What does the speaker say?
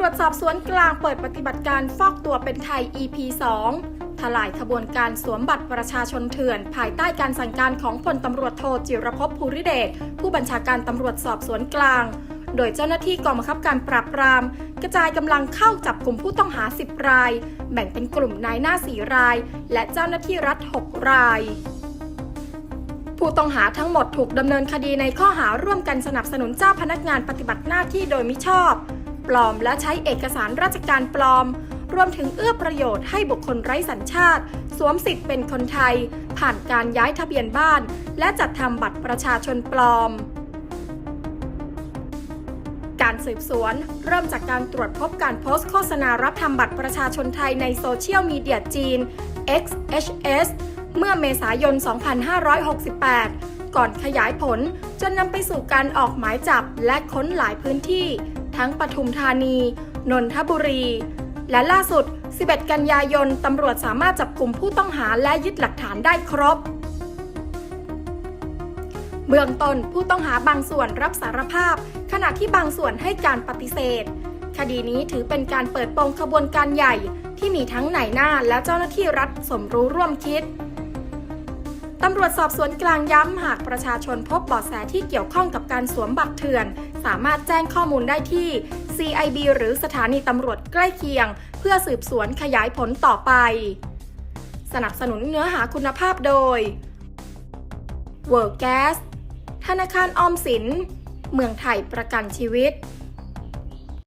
รวจสอบสวนกลางเปิดปฏิบัติการฟอกตัวเป็นไทย EP 2 ทลายขบวนการสวมบัตรประชาชนเถื่อน ภายใต้การสั่งการของพลตำรวจโทจิรภพภูริเดช ผู้บัญชาการตำรวจสอบสวนกลาง โดยเจ้าหน้าที่กองบังคับการปราบปราม กระจายกำลังเข้าจับกลุ่มผู้ต้องหา 10 ราย แบ่งเป็นกลุ่มนายหน้า 4 ราย และเจ้าหน้าที่รัฐ 6 รายผู้ต้องหาทั้งหมดถูกดำเนินคดีในข้อหาร่วมกันสนับสนุนเจ้าพนักงานปฏิบัติหน้าที่โดยมิชอบ ปลอม และใช้เอกสารราชการปลอม รวมถึงเอื้อประโยชน์ให้บุคคลไร้สัญชาติ สวมสิทธิ์เป็นคนไทย ผ่านการย้ายทะเบียนบ้าน และจัดทำบัตรประชาชนปลอมการสืบสวน เริ่มจากการตรวจพบการโพสต์โฆษณารับทำบัตรประชาชนไทยในโซเชียลมีเดียจีน XHS เมื่อเมษายน 2568 ก่อนขยายผลจนนำไปสู่การออกหมายจับและค้นหลายพื้นที่ ทั้งปทุมธานี นนทบุรี และล่าสุด 11 กันยายน ตำรวจสามารถจับกลุ่มผู้ต้องหาและยึดหลักฐานได้ครบ เบื้องต้นผู้ต้องหาบางส่วนรับสารภาพ ขณะที่บางส่วนให้การปฏิเสธ คดีนี้ถือเป็นการเปิดโปงขบวนการใหญ่ที่มีทั้งนายหน้าและเจ้าหน้าที่รัฐสมรู้ร่วมคิดตำรวจสอบสวนกลางย้ำหากประชาชนพบเบาะแสที่เกี่ยวข้องกับการสวมบัตรเถื่อน สามารถแจ้งข้อมูลได้ที่ CIB หรือสถานีตำรวจใกล้เคียง เพื่อสืบสวนขยายผลต่อไป สนับสนุนเนื้อหาคุณภาพโดย World Gas ธนาคารออมสิน เมืองไทยประกันชีวิต